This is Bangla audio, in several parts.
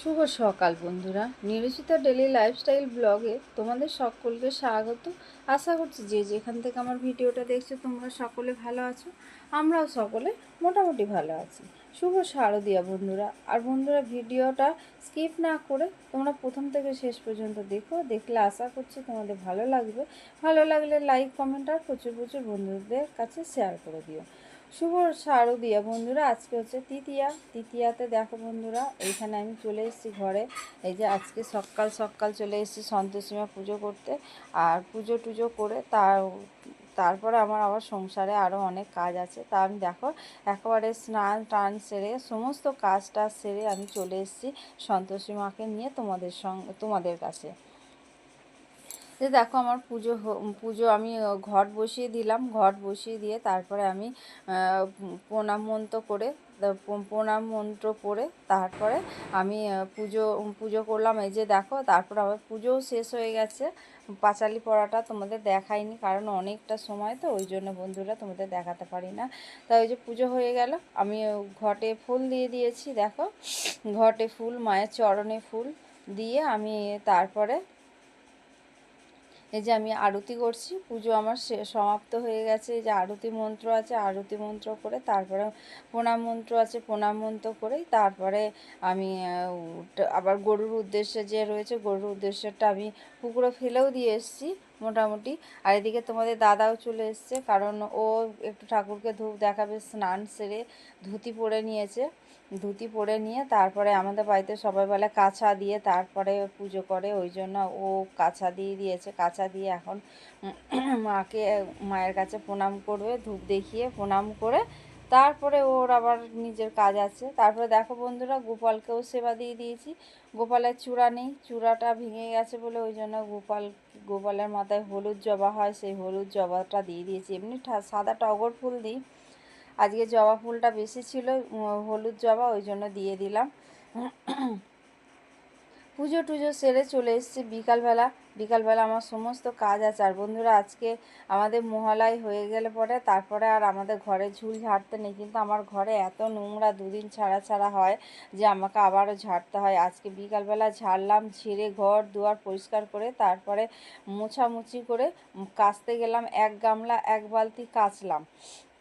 শুভ সকাল বন্ধুরা। নিরুচিতা ডেলি লাইফস্টাইল ব্লগে তোমাদের সকলকে স্বাগত। আশা করছি যে যেখান থেকে আমার ভিডিওটা দেখছ, তোমরা সকলে ভালো আছো। আমরাও সকলে মোটামুটি ভালো আছি। শুভ শারদিয়া বন্ধুরা। আর বন্ধুরা, ভিডিওটা স্কিপ না করে তোমরা প্রথম থেকে শেষ পর্যন্ত দেখো। দেখলে আশা করছি তোমাদের ভালো লাগবে। ভালো লাগলে লাইক কমেন্ট আর প্রচুর প্রচুর বন্ধুদের কাছে শেয়ার করে দিও। শুভ শারদীয়া বন্ধুরা, আজকে হচ্ছে তৃতীয়া। তৃতীয়াতে দেখো বন্ধুরা, এইখানে আমি চলে এসেছি ঘরে। এই যে আজকে সকাল সকাল চলে এসেছি সন্তোষীমা পুজো করতে। আর পুজো টুজো করে তার, তারপরে আমার আবার সংসারে আরও অনেক কাজ আছে। তা আমি দেখো, একেবারে স্নান টান সেরে সমস্ত কাজ টাজ সেরে আমি চলে এসেছি সন্তোষী মাকে নিয়ে তোমাদের সঙ্গে, তোমাদের কাছে। যে দেখো আমার পুজো পুজো আমি ঘট বসিয়ে দিলাম। ঘট বসিয়ে দিয়ে তারপরে আমি প্রণাম মন্ত্র করে তা- প্রণাম মন্ত্র পড়ে তারপরে আমি পুজো পুজো করলাম। এই যে দেখো, তারপর আমার পুজোও শেষ হয়ে গেছে। পাঁচালি পড়াটা তোমাদের দেখাইনি, কারণ অনেকটা সময় তো, ওই জন্য বন্ধুরা তোমাদের দেখাতে পারি না। তাই ওই যে পুজো হয়ে গেল, আমি ঘটে ফুল দিয়ে দিয়েছি। দেখো, ঘটে ফুল, মায়ের চরণে ফুল দিয়ে আমি তারপরে এই যে আমি আরতি করছি, পুজো আমার সমাপ্ত হয়ে গেছে। এই যে আরতি মন্ত্র আছে, আরতি মন্ত্র করে তারপরে প্রণাম মন্ত্র আছে, প্রণাম মন্ত্র করেই তারপরে আমি আবার গরুর উদ্দেশ্যে যে রয়েছে, গরুর উদ্দেশ্যটা আমি পুকুরে ফেলেও দিয়ে এসেছি। মোটামুটি। আর এদিকে তোমাদের দাদাও চলে এসছে, কারণ ও একটু ঠাকুরকে ধূপ দেখাবে, স্নান সেরে ধুতি পরে নিয়েছে। ধুতি পরে নিয়ে তারপরে আমাদের বাড়িতে সবাই বলে কাছা দিয়ে তারপরে পুজো করে, ওই জন্য ও কাছা দিয়ে দিয়েছে। কাছা দিয়ে এখন মাকে, মায়ের কাছে প্রণাম করবে, ধূপ দেখিয়ে প্রণাম করে তারপরে ওর আবার নিজের কাজ আছে। তারপরে দেখো বন্ধুরা, গোপালকেও সেবা দিয়ে দিয়েছি। গোপালের চূড়া নেই, চূড়াটা ভেঙে গেছে বলে ওই জন্য গোপাল, গোপালের মাথায় হলুদ জবা হয়, সেই হলুদ জবাটা দিয়ে দিয়েছি। এমনি সাদা টগর ফুল দিই। আজকে জবা ফুলটা বেশি ছিল হলুদ জবা, ওই জন্য দিয়ে দিলাম। পুজো টুজো সেরে চলে এসেছি বিকালবেলা। বিকালবেলা আমার সমস্ত কাজ আছে। আর বন্ধুরা, আজকে আমাদের মহালয় হয়ে গেলে পরে তারপরে আর আমাদের ঘরে ঝুল ঝাড়তে নেই। কিন্তু আমার ঘরে এত নোংরা দুদিন ছাড়া ছাড়া হয় যে আমাকে আবারও ঝাড়তে হয়। আজকে বিকালবেলা ঝাড়লাম, ঝেড়ে ঘর দুয়ার পরিষ্কার করে তারপরে মোছামুছি করে কাচতে গেলাম, এক গামলা, এক বালতি কাচলাম।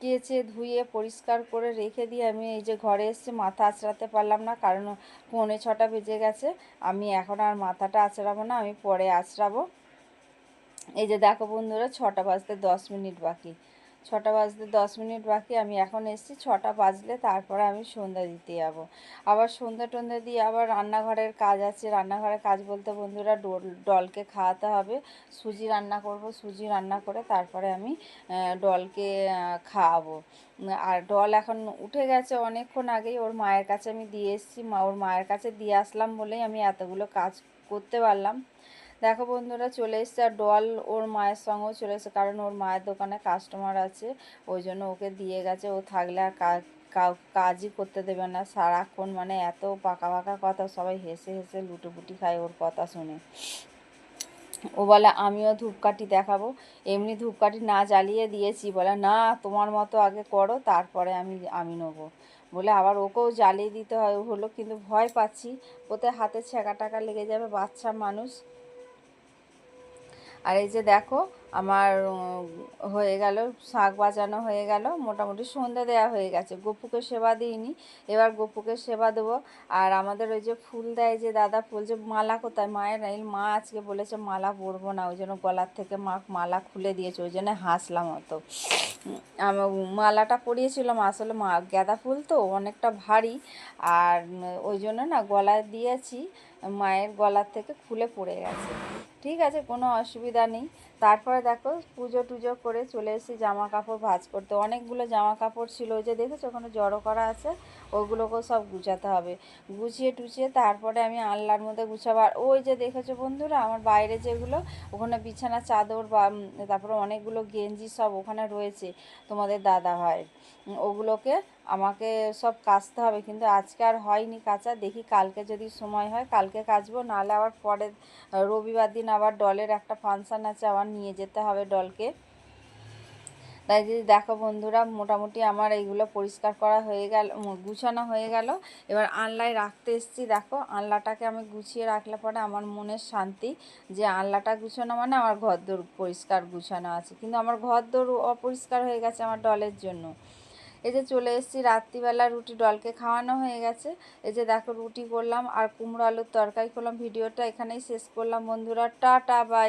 কেচে ধুয়ে, পরিষ্কার করে রেখে দিয়ে আমি এই যে ঘরে এসেছি, মাথা আঁচড়াতে পারলাম না, কারণ পৌনে ছটা বেজে গেছে। আমি এখন আর মাথাটা আঁচড়াবো না, আমি পরে আঁচড়াবো এই যে দেখো বন্ধুরা, ছটা বাজতে দশ মিনিট বাকি। ছটা বাজতে দশ মিনিট বাকি, আমি এখন এসেছি, ছটা বাজলে তারপরে আমি সন্ধ্যা দিতে যাব। আবার সন্ধ্যা টন্ধ্যা দিয়ে আবার রান্নাঘরের কাজ আছে। রান্নাঘরের কাজ বলতে বন্ধুরা ডল, ডলকে খাওয়াতে হবে। সুজি রান্না করব, সুজি রান্না করে তারপরে আমি ডলকে খাওয়াবো। আর ডল এখন উঠে গেছে অনেকক্ষণ আগেই। ওর মায়ের কাছে আমি দিয়ে এসেছি। মা, ওর মায়ের কাছে দিয়ে আসলাম বলেই আমি এতগুলো কাজ করতে পারলাম। দেখো বন্ধুরা, চলে এসছে আর ডল ওর মায়ের সঙ্গেও চলে এসেছে, কারণ ওর মায়ের দোকানে কাস্টমার আছে, ওই জন্য ওকে দিয়ে গেছে। ও থাকলে আর কাজই করতে দেবে না। সারাক্ষণ মানে এত পাকা পাকা কথা, সবাই হেসে হেসে লুটোপুটি খায় ওর কথা শুনে। ও বলে, আমিও ধূপকাঠি দেখাবো। এমনি ধূপকাঠি না জ্বালিয়ে দিয়েছি, বলে, না, তোমার মতো আগে করো, তারপরে আমি আমি নেব। বলে, আবার ওকেও জ্বালিয়ে দিতে হয় হলো কিন্তু ভয় পাচ্ছি, ওতে হাতে ছ্যাঁকা টাকা লেগে যাবে, বাচ্চা মানুষ। আর এই যে দেখো আমার হয়ে গেল, শাক বাজানো হয়ে গেল, মোটামুটি সন্ধে দেওয়া হয়ে গেছে। গপুকে সেবা দিইনি, এবার গপুকে সেবা দেবো। আর আমাদের ওই যে ফুল দেয় যে দাদা ফুল, যে মালা কোথায়? মায়ের এই মা আজকে বলেছে মালা পরবো না, ওই জন্য গলার থেকে মা, মালা খুলে দিয়েছে, ওই জন্য হাসলাম অত। আমার মালাটা পরিয়েছিলাম, আসলে মা, গাঁদা ফুল তো, অনেকটা ভারী। আর, ওই জন্য না গলায় দিয়েছি, মায়ের গলার থেকে খুলে পড়ে গেছে। ঠিক আছে, কোনো অসুবিধা নেই। তারপরে দেখো পুজো টুজো করে চলে এসেছি জামা কাপড় ভাজ করতে। অনেকগুলো জামা কাপড় ছিল ওই যে দেখেছ, ওখানে জড়ো করা আছে ওইগুলোকেও সব গুছাতে হবে। গুছিয়ে টুছিয়ে তারপরে আমি আল্লার মধ্যে গুছাবো। আর ওই যে দেখেছ বন্ধুরা, আমার বাইরে যেগুলো, ওখানে বিছানা, চাদর বা তারপরে অনেকগুলো গেঞ্জি সব ওখানে রয়েছে তোমাদের দাদা ভাই ওগুলোকে আমাকে সব কাচতে হবে। কিন্তু আজকে আর হয়নি কাচা। দেখি কালকে যদি সময় হয় কালকে কাচবো। নাহলে আবার পরের রবিবার দিন আবার ডলের একটা ফাংশান আছে, আবার নিয়ে যেতে হবে ডলকে। তাই যদি দেখো বন্ধুরা, মোটামুটি আমার এইগুলো পরিষ্কার করা হয়ে গেল গুছানো হয়ে গেল। এবার আনলায় রাখতে এসেছি। দেখো আনলাটাকে আমি গুছিয়ে রাখলে পরে আমার মনের শান্তি যে আনলাটা গুছানো মানে আমার ঘর ঘরদোর পরিষ্কার গুছানো আছে। কিন্তু আমার ঘর ঘরদোর অপরিষ্কার হয়ে গেছে আমার ডলের জন্য। এই যে চলে এসেছি, রাত্রিবেলা রুটি ডলকে খাওয়ানো হয়ে গেছে। এই যে দেখো রুটি করলাম আর কুমড়ো আলুর তরকারি করলাম, ভিডিওটা এখানেই শেষ করলাম। বন্ধুরা, টাটা বাই